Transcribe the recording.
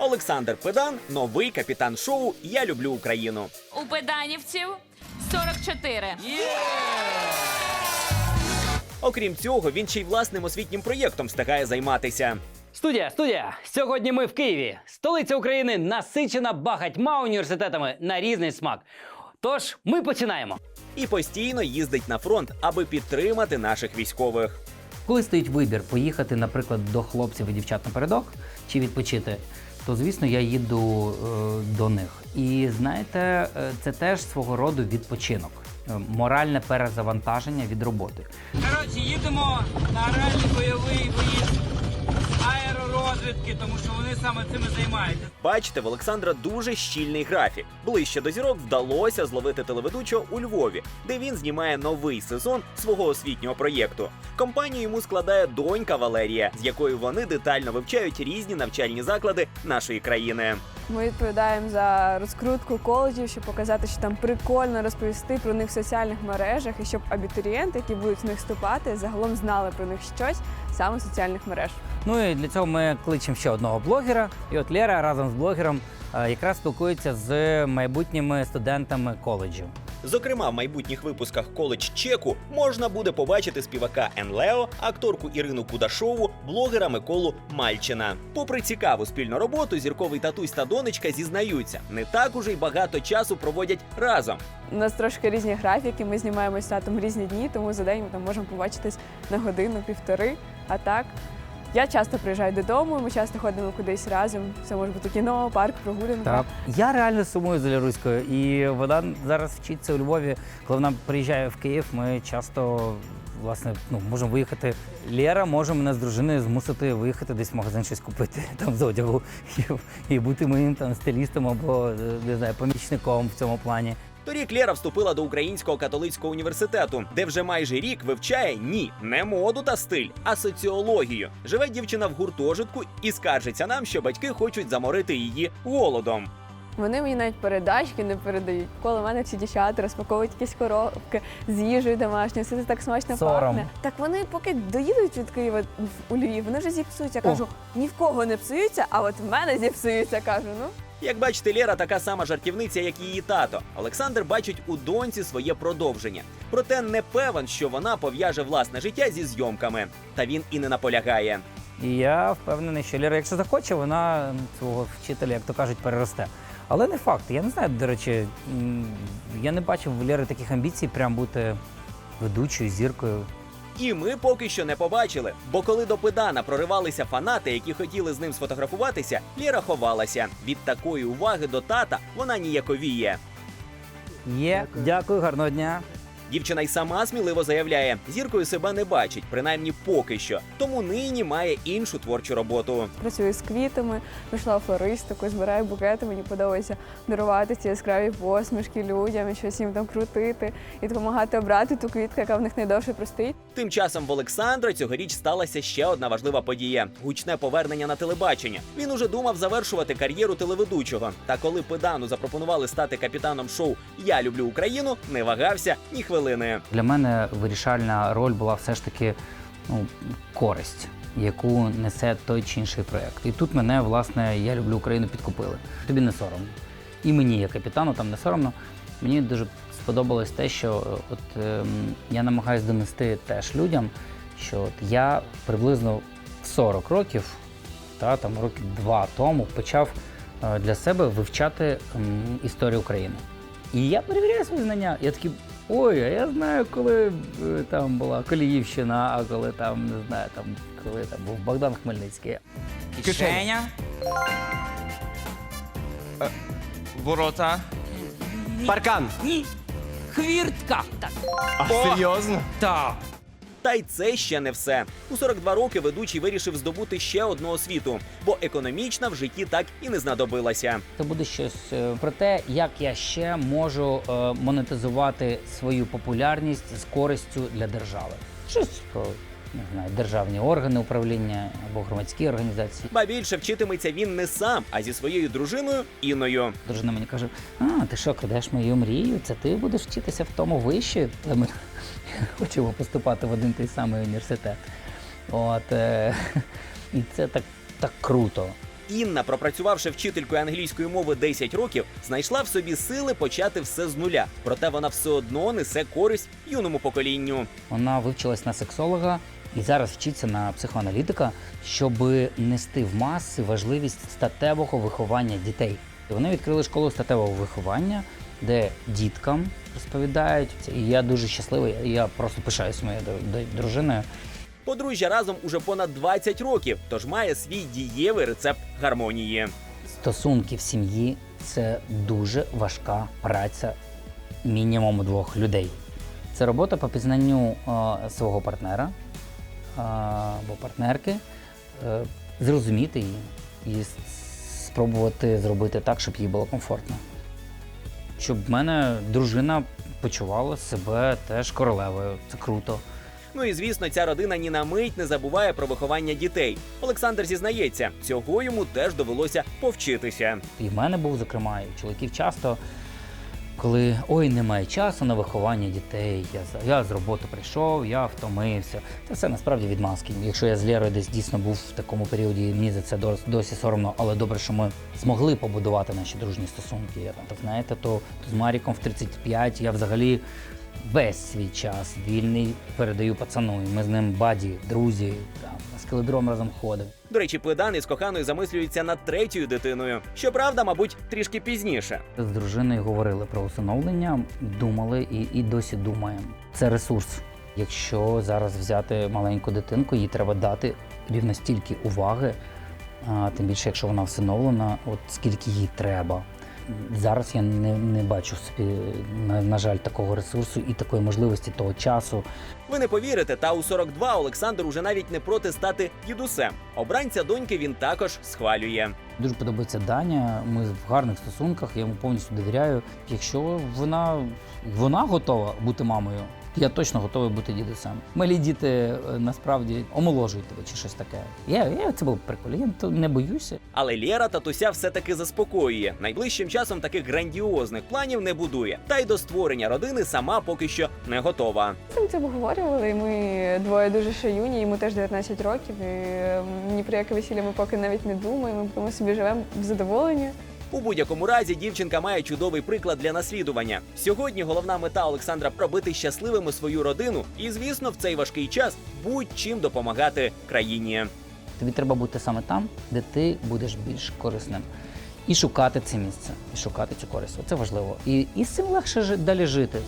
Олександр Педан, новий капітан шоу Я люблю Україну. У педанівців 44. Окрім цього, він ще й власним освітнім проєктом встигає займатися. Студія, студія! Сьогодні ми в Києві. Столиця України насичена багатьма університетами на різний смак. Тож ми починаємо. І постійно їздить на фронт, аби підтримати наших військових. Коли стоїть вибір поїхати, наприклад, до хлопців і дівчат на передок чи відпочити, то звісно я їду е, до них. І знаєте, е, це теж свого роду відпочинок, е, моральне перезавантаження від роботи. Коротше, їдемо на реальний бойовий виїзд аеророзвідки, тому що вони саме цим і займаються. Бачите, в Олександра дуже щільний графік. Ближче до зірок вдалося зловити телеведучого у Львові, де він знімає новий сезон свого освітнього проєкту. Компанію йому складає донька Валерія, з якою вони детально вивчають різні навчальні заклади нашої країни. Ми відповідаємо за розкрутку коледжів, щоб показати, що там прикольно розповісти про них в соціальних мережах, і щоб абітурієнти, які будуть в них вступати, загалом знали про них щось саме соціальних мереж. Ну і для цього ми кличемо ще одного блогера. І от Лера разом з блогером е, якраз спілкується з майбутніми студентами коледжів. Зокрема, в майбутніх випусках коледж Чеку можна буде побачити співака Енлео, акторку Ірину Кудашову, блогера Миколу Мальчина. Попри цікаву спільну роботу, зірковий татусь та донечка зізнаються, не так уже й багато часу проводять разом. У нас трошки різні графіки. Ми знімаємося з татом різні дні, тому за день ми там можемо побачитись на годину-півтори. А так. Я часто приїжджаю додому, ми часто ходимо кудись разом. Це може бути кіно, парк, прогулянка. Я реально сумую за Ліруською, і вона зараз вчиться у Львові. Коли вона приїжджає в Київ, ми часто власне ну, можемо виїхати. Лера може мене з дружиною змусити виїхати десь в магазин щось купити там з одягу і, і бути моїм там стилістом або е, не знаю, помічником в цьому плані. Торік Лера вступила до Українського католицького університету, де вже майже рік вивчає ні, не моду та стиль, а соціологію. Живе дівчина в гуртожитку і скаржиться нам, що батьки хочуть заморити її голодом. Вони мені навіть передачки не передають. Коли мене всі дівчата розпаковують якісь коробки з їжею домашньою, все це так смачно Сором. пахне. Так вони поки доїдуть від Києва в- у Львів, вони вже зіпсуються. Я кажу, ні в кого не псуються, а от в мене зіпсуються. Кажу, ну. Як бачите, Лера така сама жартівниця, як і її тато. Олександр бачить у доньці своє продовження. Проте не певен, що вона пов'яже власне життя зі зйомками. Та він і не наполягає. Я впевнений, що Лера, якщо захоче, вона свого вчителя, як то кажуть, переросте. Але не факт. Я не знаю, до речі, я не бачив в Лєри таких амбіцій прям бути ведучою, зіркою. І ми поки що не побачили. Бо коли до педана проривалися фанати, які хотіли з ним сфотографуватися, Лера ховалася. Від такої уваги до тата вона ніяковіє. Є, дякую, гарного дня. Дівчина й сама сміливо заявляє, зіркою себе не бачить, принаймні поки що. Тому нині має іншу творчу роботу. Працюю з квітами, пішла в флористику, збираю букети. Мені подобається дарувати ці яскраві посмішки людям, і щось їм там крутити і допомагати обрати ту квітку, яка в них найдовше простоїть. Тим часом в Олександра цьогоріч сталася ще одна важлива подія гучне повернення на телебачення. Він уже думав завершувати кар'єру телеведучого. Та коли педану запропонували стати капітаном шоу Я люблю Україну, не вагався ні хвилини. Для мене вирішальна роль була все ж таки ну, користь, яку несе той чи інший проєкт. І тут мене, власне, я люблю Україну підкупили. Тобі не соромно. І мені, як капітану, там не соромно. Мені дуже сподобалось те, що е, от ем, я намагаюся донести теж людям, що от я приблизно в 40 років, та там роки два тому, почав е, для себе вивчати ем, історію України. І я перевіряю свої знання. Я такий, ой, а я знаю, коли е, там була Коліївщина, а коли там, не знаю, там, коли там був Богдан Хмельницький. Кишеня. Ворота. Паркан. Ні. Хвіртка. Так. А серйозно? Так. Та й це ще не все. У 42 роки ведучий вирішив здобути ще одну освіту, бо економічна в житті так і не знадобилася. Це буде щось е, про те, як я ще можу е, монетизувати свою популярність з користю для держави. Щось про не знаю, державні органи управління або громадські організації. Ба більше вчитиметься він не сам, а зі своєю дружиною Інною. Дружина мені каже: А, ти що, крадеш мою мрію? Це ти будеш вчитися в тому виші? Та Ми хочемо поступати в один той самий університет. От, е, і це так, так круто. Інна, пропрацювавши вчителькою англійської мови 10 років, знайшла в собі сили почати все з нуля. Проте вона все одно несе користь юному поколінню. Вона вивчилась на сексолога і зараз вчиться на психоаналітика, щоб нести в маси важливість статевого виховання дітей. І Вони відкрили школу статевого виховання, де діткам розповідають. І я дуже щасливий. Я просто пишаюсь моєю дру- дру- дружиною. Подружжя разом уже понад 20 років, тож має свій дієвий рецепт гармонії. Стосунки в сім'ї це дуже важка праця мінімум двох людей. Це робота по пізнанню е, свого партнера або партнерки, е, зрозуміти її і спробувати зробити так, щоб їй було комфортно. Щоб в мене дружина почувала себе теж королевою. Це круто. Ну і звісно, ця родина ні на мить не забуває про виховання дітей. Олександр зізнається, цього йому теж довелося повчитися. І в мене був, зокрема, і чоловіків часто, коли ой, немає часу на виховання дітей, я, я з роботи прийшов, я втомився. Це все насправді відмазки. Якщо я з Лєрою десь дійсно був в такому періоді, мені за це досі соромно, але добре, що ми змогли побудувати наші дружні стосунки. Я там, знаєте, то, то з Маріком в 35 я взагалі весь свій час вільний передаю пацану. Ми з ним баді, друзі, скеледром разом ходив. До речі, Педан із коханою замислюється над третьою дитиною. Щоправда, мабуть, трішки пізніше. З дружиною говорили про усиновлення, думали і, і досі думаємо. Це ресурс. Якщо зараз взяти маленьку дитинку, їй треба дати рівно стільки уваги, а, тим більше, якщо вона всиновлена, от скільки їй треба. Зараз я не, не бачу собі, на, на жаль, такого ресурсу і такої можливості того часу. Ви не повірите, та у 42 Олександр уже навіть не проти стати дідусем. Обранця доньки він також схвалює. Дуже подобається Даня. Ми в гарних стосунках, я йому повністю довіряю. Якщо вона, вона готова бути мамою, я точно готовий бути дідусем. Малі діти е, насправді омоложують тебе чи щось таке. Я, я це було прикольно. Я то не боюся. Але Лєра татуся все-таки заспокоює. Найближчим часом таких грандіозних планів не будує. Та й до створення родини сама поки що не готова. Ми це обговорювали. Ми двоє дуже ще юні, йому теж 19 років. І ні про яке весілля ми поки навіть не думаємо. Ми собі живемо в задоволенні. У будь-якому разі дівчинка має чудовий приклад для наслідування. Сьогодні головна мета Олександра пробити щасливими свою родину, і звісно, в цей важкий час будь-чим допомагати країні. Тобі треба бути саме там, де ти будеш більш корисним. І шукати це місце, і шукати цю користь. Це важливо. І, і з цим легше далі жити.